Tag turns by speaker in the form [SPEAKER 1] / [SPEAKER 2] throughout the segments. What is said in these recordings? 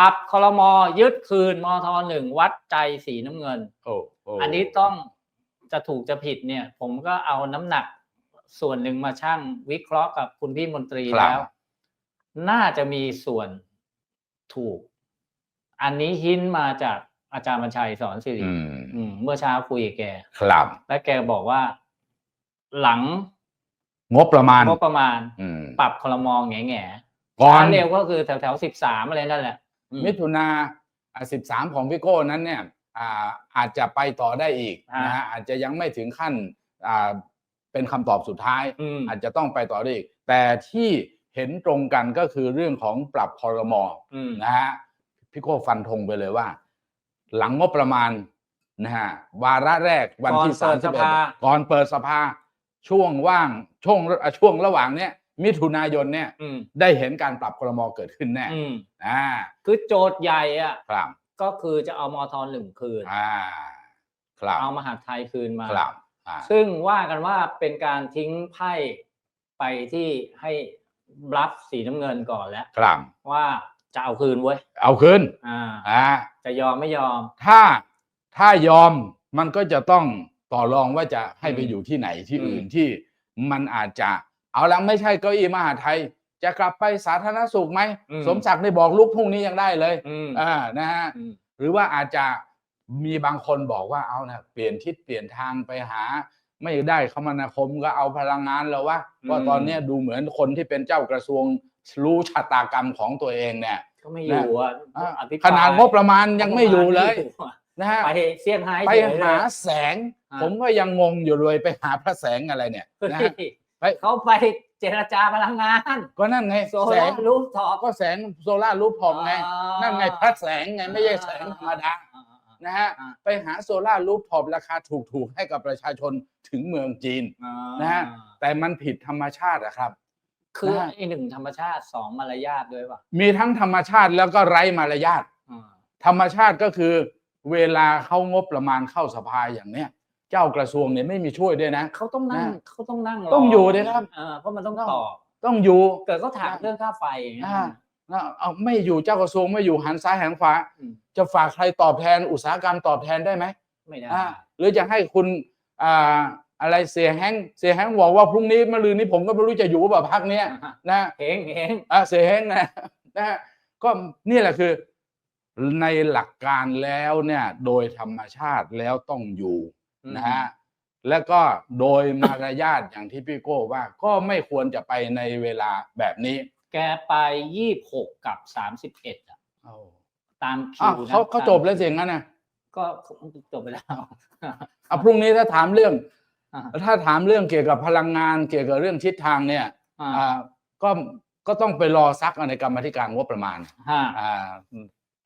[SPEAKER 1] ปรับคลมยึดคืนมทหนึ่งวัดใจสีน้ำเงิน
[SPEAKER 2] โอ้โอั
[SPEAKER 1] นนี้ต้องจะถูกจะผิดเนี่ย ผมก็เอาน้ำหนักส่วนหนึ่งมาชั่งวิเคราะห์กับคุณพี่มนตรี
[SPEAKER 2] ครับ
[SPEAKER 1] แล้ว น่าจะมีส่วนถูก อันนี้หินมาจากอาจารย์บัญชัยสอนสิริ
[SPEAKER 2] อืม
[SPEAKER 1] อืมเมื่อเช้าคุยกับแก
[SPEAKER 2] ครับ
[SPEAKER 1] และแกบอกว่า หลัง
[SPEAKER 2] งบประมาณ
[SPEAKER 1] งบประมาณ
[SPEAKER 2] อืม
[SPEAKER 1] ปรับคลมองแง่แง่
[SPEAKER 2] ก่อน
[SPEAKER 1] ช้าเร็วก็คือแถวแถวสิบสามอะไรนั่นแหละอื ม
[SPEAKER 2] มิถุนาสิบสามของพี่โก้นั้นเนี่ยอ่าอาจจะไปต่อได้อีก
[SPEAKER 1] อ่าน
[SPEAKER 2] นะฮะอาจจะยังไม่ถึงขั้นอ่าเป็นคำตอบสุดท้าย
[SPEAKER 1] อืม
[SPEAKER 2] อาจจะต้องไปต่อได้อีก แต่ที่เห็นตรงกันก็คือเรื่องของปรับคอรมอ
[SPEAKER 1] อืม
[SPEAKER 2] นะฮะพี่โก้ฟันธงไปเลยว่า หลังงบประมาณนะฮะวาระแรกวันที่
[SPEAKER 1] ก่
[SPEAKER 2] สา
[SPEAKER 1] อ
[SPEAKER 2] ม
[SPEAKER 1] นเปิด
[SPEAKER 2] สิ
[SPEAKER 1] ส
[SPEAKER 2] บเอ็ด
[SPEAKER 1] ภา
[SPEAKER 2] ก่อนเปิดสภา ช่วงว่างช่วงช่วงระหว่างเนี้ย มิถุนายนเนี่ย
[SPEAKER 1] อืม
[SPEAKER 2] ได้เห็นการปรับคอรมอเกิดขึ้นแน่
[SPEAKER 1] อืม
[SPEAKER 2] อ่า
[SPEAKER 1] คือโจทย์ใหญ่อะ
[SPEAKER 2] ครับ
[SPEAKER 1] ก็คือจะเอามทหนึ่งคืน
[SPEAKER 2] อ่าครับ
[SPEAKER 1] เอามหาดไทยคืนมา
[SPEAKER 2] ครับอ่า
[SPEAKER 1] ซึ่งว่ากันว่าเป็นการทิ้งไพ่ไปที่ให้รับสีน้ำเงินก่อนแล้ว
[SPEAKER 2] ครับ
[SPEAKER 1] ว่าจะเอาคืนเว้ย
[SPEAKER 2] เอาคืน
[SPEAKER 1] อ่า
[SPEAKER 2] อ่า
[SPEAKER 1] จะยอมไม่ยอม
[SPEAKER 2] ถ้าถ้ายอมมันก็จะต้องต่อรองว่าจะให้ไป
[SPEAKER 1] อืม
[SPEAKER 2] อยู่ที่ไหนที่
[SPEAKER 1] อืม
[SPEAKER 2] อื่นที่มันอาจจะ เอาละไม่ใช่เก้าอี้มหาดไทย จะกลับไปสาธารณสุขไหม สมศักดิ์ได้บอกลูกพรุ่งนี้ยังได้เลย
[SPEAKER 1] อืม
[SPEAKER 2] อ่านะฮะ
[SPEAKER 1] อืม
[SPEAKER 2] หรือว่าอาจจะมีบางคนบอกว่าเอานะเปลี่ยนทิศเปลี่ยนทางไปหา ไม่ได้คมนาคมก็เอาพลังงานแล้ววะว่าะตอนเนี้ยดูเหมือนคนที่เป็นเจ้ากระทรวงรู้ชะตากรรมของตัวเองเนี่ย
[SPEAKER 1] ก็ไม่อยู่อะ
[SPEAKER 2] อ่า
[SPEAKER 1] อภิปรย
[SPEAKER 2] ขนาดงบประมาณยังไม่อยู่เลย
[SPEAKER 1] อะ
[SPEAKER 2] นะฮะ
[SPEAKER 1] ไปเซี่ยงไฮ้
[SPEAKER 2] ไป
[SPEAKER 1] เฉยเลย
[SPEAKER 2] หาแสง
[SPEAKER 1] อ่า
[SPEAKER 2] ผมก็ยังงงอยู่เลยไปหาพระแสงอะไรเนี่ย
[SPEAKER 1] เฮ้ย
[SPEAKER 2] นะ ฮะไป
[SPEAKER 1] เขาไปเจรจาพลังงาน
[SPEAKER 2] ก็นั่นไง
[SPEAKER 1] โซ
[SPEAKER 2] แส
[SPEAKER 1] ลางร์รูฟท็อป
[SPEAKER 2] ก็แสงโซล่ารูปพอมไงนั่นไงพระแสงไงไม่ใช่แสงธรรมดา นะฮะ
[SPEAKER 1] อ่า
[SPEAKER 2] ไปหาโซล่ารูปท็อปราคาถูกๆ ให้กับประชาชนถึงเมืองจีน
[SPEAKER 1] อ่า
[SPEAKER 2] นะฮะ แต่มันผิดธรรมชาติอะครับ
[SPEAKER 1] คือ
[SPEAKER 2] นะฮะ
[SPEAKER 1] ไอ้หนึ่งธรรมชาติสองมารยาทด้วยป่ะ
[SPEAKER 2] มีทั้งธรรมชาติแล้วก็ไร้มารยาท
[SPEAKER 1] อ่า
[SPEAKER 2] ธรรมชาติก็คือ เวลาเข้างบประมาณเข้าสภาอย่างเนี้ย เจ้ากระทรวงเนี่ยไม่มีช่วยด้วยนะ
[SPEAKER 1] เขาต้องนั่ง
[SPEAKER 2] นะ
[SPEAKER 1] เขาต้องนั่ง
[SPEAKER 2] ต้องอยู่ด้วยครับ
[SPEAKER 1] เออเพราะมันต้อง
[SPEAKER 2] ต้อง
[SPEAKER 1] ตอบ
[SPEAKER 2] ต้องอยู่
[SPEAKER 1] เกิดเขาถาม
[SPEAKER 2] นะ
[SPEAKER 1] เรื่องค่าไฟอย่างเงี้ย
[SPEAKER 2] อ่านะเอาไม่อยู่เจ้ากระทรวงไม่อยู่หันซ้ายหันขวา
[SPEAKER 1] อืม
[SPEAKER 2] จะฝากใครตอบแทนอุตสาหกรรมตอบแทนได้ไหม
[SPEAKER 1] ไม่ได้
[SPEAKER 2] อ่าหรือจะให้คุณอ่าอะไรเสียแฮงเสียแฮงบอกว่าพรุ่งนี้มะรืนนี้ผมก็ไม่รู้จะอยู่แบบพักเนี้ยนะ
[SPEAKER 1] เฮงเฮง
[SPEAKER 2] อ่าเสียแฮงนะนะฮะก็นี่แหละคือในหลักการแล้วเนี่ยโดยธรรมชาติแล้วต้องอยู่ นะฮะแล้วก็โดยมารยาทอย่างที่พี่โก้ว่าก็ไม่ควรจะไปในเวลาแบบนี้
[SPEAKER 1] แกไปยี่หกกับสามสิบเอ็ดอะตามคิ
[SPEAKER 2] อ้าว
[SPEAKER 1] วนะ
[SPEAKER 2] เขาเขา
[SPEAKER 1] ตม
[SPEAKER 2] จบแล้วเสียงนั้นนะ
[SPEAKER 1] ก็จบไปแล้ว
[SPEAKER 2] อะพรุ่งนี้ถ้าถามเรื่อง
[SPEAKER 1] อ่า
[SPEAKER 2] ถ้าถามเรื่องเกี่ยวกับพลังงานเกี่ยวกับเรื่องทิศทางเนี่ย
[SPEAKER 1] อ่า
[SPEAKER 2] อ่าก็ก็ต้องไปรอซักในกรรมาธิการงบประมาณ
[SPEAKER 1] ห้า
[SPEAKER 2] อ่า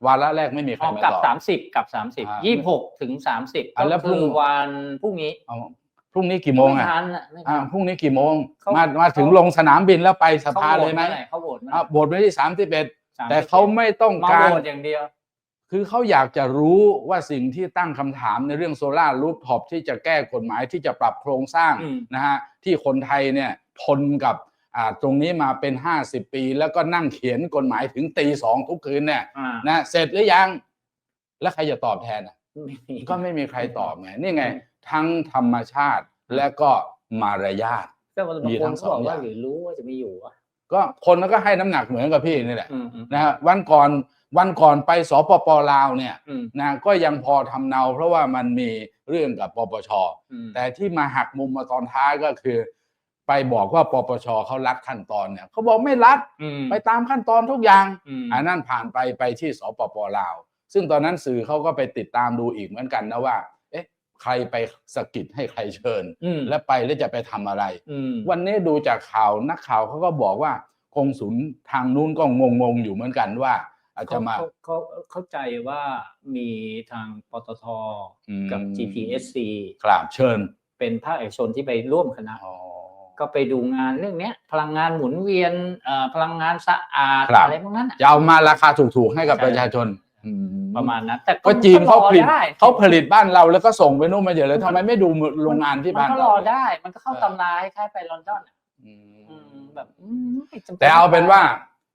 [SPEAKER 2] วาระแรกไม่มีใคร
[SPEAKER 1] ออก
[SPEAKER 2] มา
[SPEAKER 1] กับ
[SPEAKER 2] ตอบ
[SPEAKER 1] สามสิบกับสามสิบ
[SPEAKER 2] อ่า
[SPEAKER 1] ยี่หกถึงสามสิบ
[SPEAKER 2] อ่าแล้ว
[SPEAKER 1] ก็
[SPEAKER 2] พรุ่
[SPEAKER 1] คื
[SPEAKER 2] ง
[SPEAKER 1] อวันพรุ่งนี้
[SPEAKER 2] เอาพรุ่งนี้กี่โมง
[SPEAKER 1] ไม่
[SPEAKER 2] อะ
[SPEAKER 1] ทันอะไม่ทั
[SPEAKER 2] อ่าน พรุ่งนี้กี่โมง
[SPEAKER 1] เขา
[SPEAKER 2] มามาถึง
[SPEAKER 1] เขา
[SPEAKER 2] ลงสนามบินแล้วไปสภา
[SPEAKER 1] ขโหว
[SPEAKER 2] เล
[SPEAKER 1] ต
[SPEAKER 2] ยไหม
[SPEAKER 1] อเขาโหวตเมื่อ
[SPEAKER 2] อะ
[SPEAKER 1] ไหร่
[SPEAKER 2] โหวตไปที่สามสิบเอ็ด
[SPEAKER 1] 31
[SPEAKER 2] แต่เขาไม่ต้อง
[SPEAKER 1] มา
[SPEAKER 2] การ
[SPEAKER 1] โหวตอย่างเดียว
[SPEAKER 2] คือเขาอยากจะรู้ว่าสิ่งที่ตั้งคำถามในเรื่องโซลาร์รูฟท็อปที่จะแก้กฎหมายที่จะปรับโครงสร้าง
[SPEAKER 1] อืม
[SPEAKER 2] นะฮะที่คนไทยเนี่ยทนกับอ่า ตรงนี้มาเป็น 50 ปี แล้วก็นั่งเขียนกฎหมายถึงตีสองทุกคืนเนี่ย
[SPEAKER 1] อ่า
[SPEAKER 2] นะเสร็จหรือยัง แล้วใครจะตอบแทนอะ
[SPEAKER 1] ไม่มี
[SPEAKER 2] ก็ไม่มีใครตอบไงนี่ไง ทั้งธรรมชาติและก็มารยาท
[SPEAKER 1] แต่บาง
[SPEAKER 2] มี
[SPEAKER 1] ค
[SPEAKER 2] ทั้
[SPEAKER 1] น
[SPEAKER 2] ง
[SPEAKER 1] เขา
[SPEAKER 2] สอง
[SPEAKER 1] บอกว่า
[SPEAKER 2] อย่าง
[SPEAKER 1] หรือรู้ว่าจะไม่อยู่อะ
[SPEAKER 2] ก็คนก็ให้น้ำหนักเหมือนกับพี่นี่แหละ
[SPEAKER 1] อืมอืม
[SPEAKER 2] นะฮะวันก่อนวันก่อนไปสปปลาวเนี่ย
[SPEAKER 1] อืม
[SPEAKER 2] นะก็ยังพอทำเนา เพราะว่ามันมีเรื่องกับปปช
[SPEAKER 1] อืม
[SPEAKER 2] แต่ที่มาหักมุมมาตอนท้ายก็คือ ไปบอกว่าปปชเขารัดขั้นตอนเนี่ยเขาบอกไม่รัด
[SPEAKER 1] อืม
[SPEAKER 2] ไปตามขั้นตอนทุกอย่าง
[SPEAKER 1] อืม
[SPEAKER 2] อันนั้นผ่านไปไปที่สปปลาว ซึ่งตอนนั้นสื่อเขาก็ไปติดตามดูอีกเหมือนกันนะว่า เอ๊ะ ใครไปสะกิดให้ใครเชิญ
[SPEAKER 1] อืม
[SPEAKER 2] และไปแล้วจะไปทำอะไร
[SPEAKER 1] อืม
[SPEAKER 2] วันนี้ดูจากข่าวนักข่าวเขาก็บอกว่ากงสุลทางนู้นก็งงๆอยู่เหมือนกันว่าอาจจะ
[SPEAKER 1] เขา
[SPEAKER 2] มา
[SPEAKER 1] เขาเขาเข้าใจว่ามีทางปตท
[SPEAKER 2] อืม
[SPEAKER 1] กับ GPSC
[SPEAKER 2] กราบเชิญ
[SPEAKER 1] เป็นภาคเอกชนที่ไปร่วมคณะ
[SPEAKER 2] อ๋อ
[SPEAKER 1] ก็ไปดูงานเรื่องเนี้ย พลังงานหมุนเวียนเอ่อพลังงานสะอาด
[SPEAKER 2] ครับ
[SPEAKER 1] อะไรพวกนั้นน่ะ
[SPEAKER 2] จะเอามาราคาถูกๆให้กับ
[SPEAKER 1] ใช่
[SPEAKER 2] ประชาชนอื
[SPEAKER 1] ประมาณนั้น แต่
[SPEAKER 2] ก็จีนเขาผลิต
[SPEAKER 1] รอได้
[SPEAKER 2] เขาผลิตบ้านเราแล้วก็ส่งไปนู่นมาเยอะเลยทำไมไม่ดูโรงงานที่
[SPEAKER 1] มั
[SPEAKER 2] บ้าน
[SPEAKER 1] ก็ร
[SPEAKER 2] เรา
[SPEAKER 1] อได้ มันก็เข้า
[SPEAKER 2] เออ
[SPEAKER 1] ตำราคล้ายๆไปลอนดอนอะ
[SPEAKER 2] อืม
[SPEAKER 1] อืมแบบอืมไม่จำป็
[SPEAKER 2] แต่เอาเป็นว่า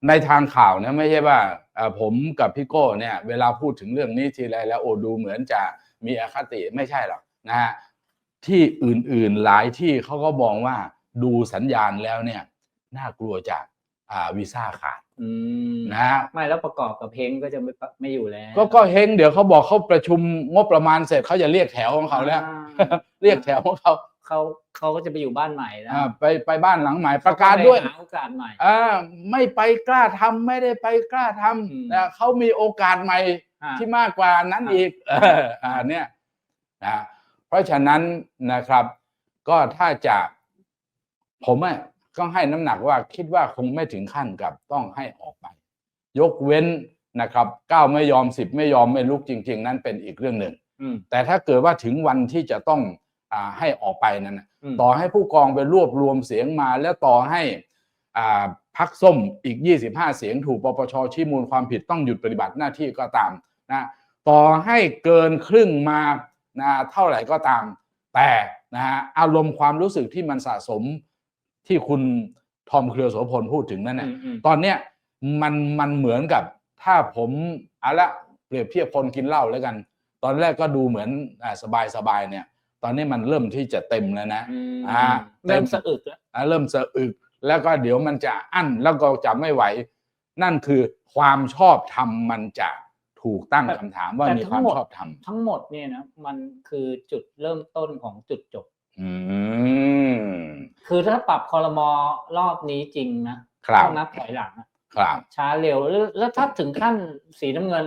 [SPEAKER 2] ในทางข่าวนะไม่ใช่ว่าอ่อผมกับพี่โก้เนี่ย เวลาพูดถึงเรื่องนี้ทีไรแล้วโอ้ดูเหมือนจะมีอคติไม่ใช่หรอกนะฮะที่อื่นๆหลายที่เขาก็มองว่า ดูสัญญาณแล้วเนี่ย น่ากลัวจากอ่าวีซ่าขาด
[SPEAKER 1] อืม
[SPEAKER 2] นะฮะ
[SPEAKER 1] ไม่แล้วประกอบกับเพลงก็จะไม่ปะไม่อยู่แล้ว
[SPEAKER 2] ก็ก็เฮงเดี๋ยวเขาบอกเขาประชุมงบประมาณเสร็จเขาจะเรียกแถวของเขาแล้ว
[SPEAKER 1] อ่า
[SPEAKER 2] เรียกแถวของเขา
[SPEAKER 1] เขาเขาก็จะไปอยู่บ้านใหม่แล้ว
[SPEAKER 2] อ่าไปไปบ้านหลังใหม่ประกาศด้วย
[SPEAKER 1] เขไปหาโอกาสใหม่
[SPEAKER 2] อ่าไม่ไปกล้าทำไม่ได้ไปกล้าท
[SPEAKER 1] อืมำ
[SPEAKER 2] นะเขามีโอกาสใหม่
[SPEAKER 1] อ่า
[SPEAKER 2] ที่มากกว่านั้น
[SPEAKER 1] อ่า
[SPEAKER 2] อีกเอออ่าเนี่ยนะเพราะฉะนั้นนะครับ ก็ถ้าจะ ผมอะก็ให้น้ำหนักว่าคิดว่าคงไม่ถึงขั้นกับต้องให้ออกไป ยกเว้นนะครับเก้าไม่ยอมสิบไม่ยอมไม่ลุกจริง ๆ นั้นเป็นอีกเรื่องหนึ่ง
[SPEAKER 1] อืม
[SPEAKER 2] แต่ถ้าเกิดว่าถึงวันที่จะต้องอ่าให้ออกไปนั้นน่ะ
[SPEAKER 1] อืม
[SPEAKER 2] ต่อให้ผู้กองไปรวบรวมเสียงมาแล้วต่อให้อ่าพักส้มอีก 25 เสียงถูกปปชชี้มูลความผิดต้องหยุดปฏิบัติหน้าที่ก็ตามนะต่อให้เกินครึ่งมานะเท่าไหร่ก็ตาม แต่นะฮะอารมณ์ความรู้สึกที่มันสะสม ที่คุณทอมเครือโสพลพูดถึงนั่น
[SPEAKER 1] อื
[SPEAKER 2] น่ะ
[SPEAKER 1] มอืม
[SPEAKER 2] ตอนเนี้ยมันมันเหมือนกับถ้าผมเอาละเปรียบเทียบคนกินเหล้าแล้วกัน ตอนแรกก็ดูเหมือนอ่าสบายสบายๆเนี่ย ตอนนี้มันเริ่มที่จะเต็มแล้วนะ
[SPEAKER 1] อืม
[SPEAKER 2] อ่า
[SPEAKER 1] เริ่มสะอึกแล้ว
[SPEAKER 2] อ่าเริ่มสะอึก แล้วก็เดี๋ยวมันจะอั้นแล้วก็จะไม่ไหว นั่นคือความชอบธรรมมันจะถูกตั้งคำถามว่ามีความชอบธรรม
[SPEAKER 1] ทั้งหมดเนี่ยนะมันคือจุดเริ่มต้นของจุดจบ
[SPEAKER 2] อื ม
[SPEAKER 1] คือถ้าปรับคอรมอรอบนี้จริงนะครับต้องนับถอยหลังอะ
[SPEAKER 2] ครับ
[SPEAKER 1] ช้าเร็วแล้วแล้วถ้าถึงขั้นสีน้ำเงิน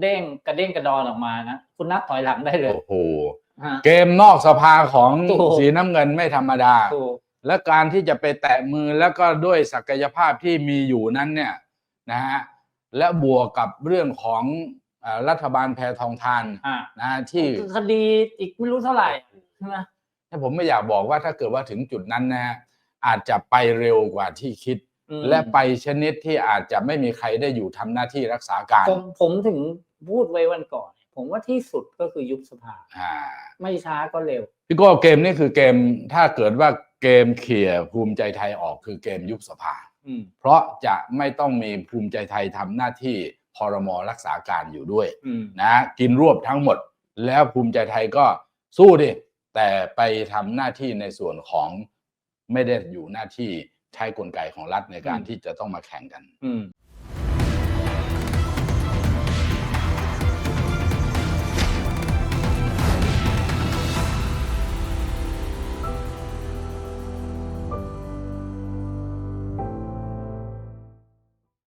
[SPEAKER 1] เด้งกระเด้งกระดอนออกมานะคุณนับถอยหลังได้เลย
[SPEAKER 2] โอ้โห
[SPEAKER 1] ฮะ
[SPEAKER 2] เกมนอกสภาของ
[SPEAKER 1] ถูก
[SPEAKER 2] สีน้ำเงินไม่ธรรมดา
[SPEAKER 1] ถูก
[SPEAKER 2] และการที่จะไปแตะมือแล้วก็ด้วยศักยภาพที่มีอยู่นั้นเนี่ยนะฮะและบวกกับเรื่องของเอ่อรัฐบาลแพทองทาน
[SPEAKER 1] อ่า
[SPEAKER 2] นะฮะที่
[SPEAKER 1] คดีอีกไม่รู้เท่าไหร่ใช่ไหม
[SPEAKER 2] ถ้าผมไม่อยากบอกว่าถ้าเกิดว่าถึงจุดนั้นนะฮะอาจจะไปเร็วกว่าที่คิด
[SPEAKER 1] อืม
[SPEAKER 2] และไปชนิดที่อาจจะไม่มีใครได้อยู่ทำหน้าที่รักษาการ
[SPEAKER 1] ผมผมถึงพูดไว้วันก่อน ผมว่าที่สุดก็คือยุบสภา
[SPEAKER 2] อ่า
[SPEAKER 1] ไม่ช้าก็เร็ว
[SPEAKER 2] พี่โก้เกมนี้คือเกมถ้าเกิดว่าเกมเขี่ยภูมิใจไทยออกคือเกมยุบสภา
[SPEAKER 1] อืม
[SPEAKER 2] เพราะจะไม่ต้องมีภูมิใจไทยทำหน้าที่พรมรักษาการอยู่ด้วย
[SPEAKER 1] อืม
[SPEAKER 2] นะกินรวบทั้งหมด แล้วภูมิใจไทยก็สู้ดิ แต่ไปทำหน้าที่ในส่วนของไม่ได้อยู่หน้าที่ใช้กลไกของรัฐในการ
[SPEAKER 1] อืม
[SPEAKER 2] ที่จะต้องมาแข่งกัน
[SPEAKER 1] อืม